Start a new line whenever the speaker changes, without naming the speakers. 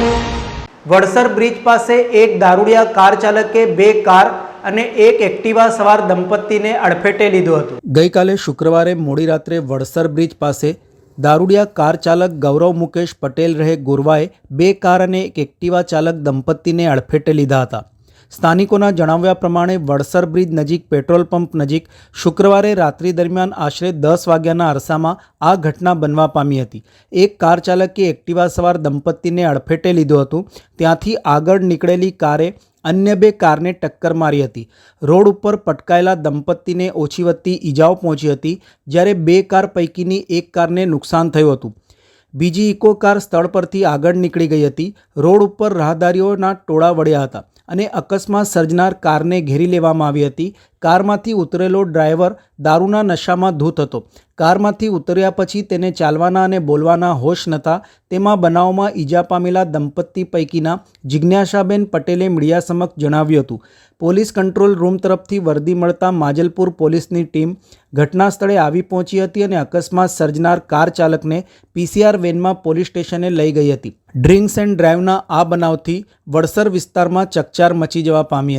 Vadsar bridge પાસે એક દારૂડિયા car ચાલકે બે કાર અને એક એક્ટિવા સવાર દંપતીને અડફેટે લીધું હતું. ગઈકાલે શુક્રવારે મોડી રાત્રે વડસર બ્રિજ પાસે દારૂડિયા કાર ચાલક ગૌરવ મુકેશ પટેલ રહે ગોરવાએ બે કાર અને એક એક્ટિવા ચાલક દંપતીને અડફેટે લીધા હતા. સ્થાનિકોના જણાવ્યા પ્રમાણે વડસર બ્રિજ નજીક પેટ્રોલ પંપ નજીક શુક્રવારે રાત્રિ દરમિયાન આશરે દસ વાગ્યાના અરસામાં આ ઘટના બનવા પામી હતી. એક કાર ચાલકે એક્ટિવા સવાર દંપતીને અડફેટે લીધું હતું. ત્યાંથી આગળ નીકળેલી કારે અન્ય બે કારને ટક્કર મારી હતી. રોડ ઉપર પટકાયેલા દંપતીને ઓછી વધતી ઈજાઓ પહોંચી હતી, જ્યારે બે કાર પૈકીની એક કારને નુકસાન થયું હતું. બીજી ઇકો કાર સ્થળ પરથી આગળ નીકળી ગઈ હતી. રોડ ઉપર રાહદારીઓના ટોળા વળ્યા હતા. અને અકસ્માત સર્જનાર કારને ઘેરી લેવામાં આવી હતી. કારમાંથી ઉતરેલો ડ્રાઈવર દારૂના નશામાં ધૂત હતો. કારમાંથી ઉતર્યા પછી તેને ચાલવાના અને બોલવાના હોશ નહોતા. તેમાં બનાવમાં ઈજા પામેલા દંપતી પૈકીના જિજ્ઞાસાબેન પટેલે મીડિયા સમક્ષ જણાવ્યું હતું. પોલીસ કંટ્રોલ રૂમ તરફથી વર્દી મળતા માજલપુર પોલીસની ટીમ ઘટના સ્થળે આવી પહોંચી હતી અને અકસ્માત સર્જનાર કાર ચાલકને પીસીઆર વેનમાં પોલીસ સ્ટેશને લઈ ગઈ હતી. ડ્રિંક્સ એન્ડ ડ્રાઈવના આ બનાવથી વડસર વિસ્તારમાં ચકચાર મચી જવા પામી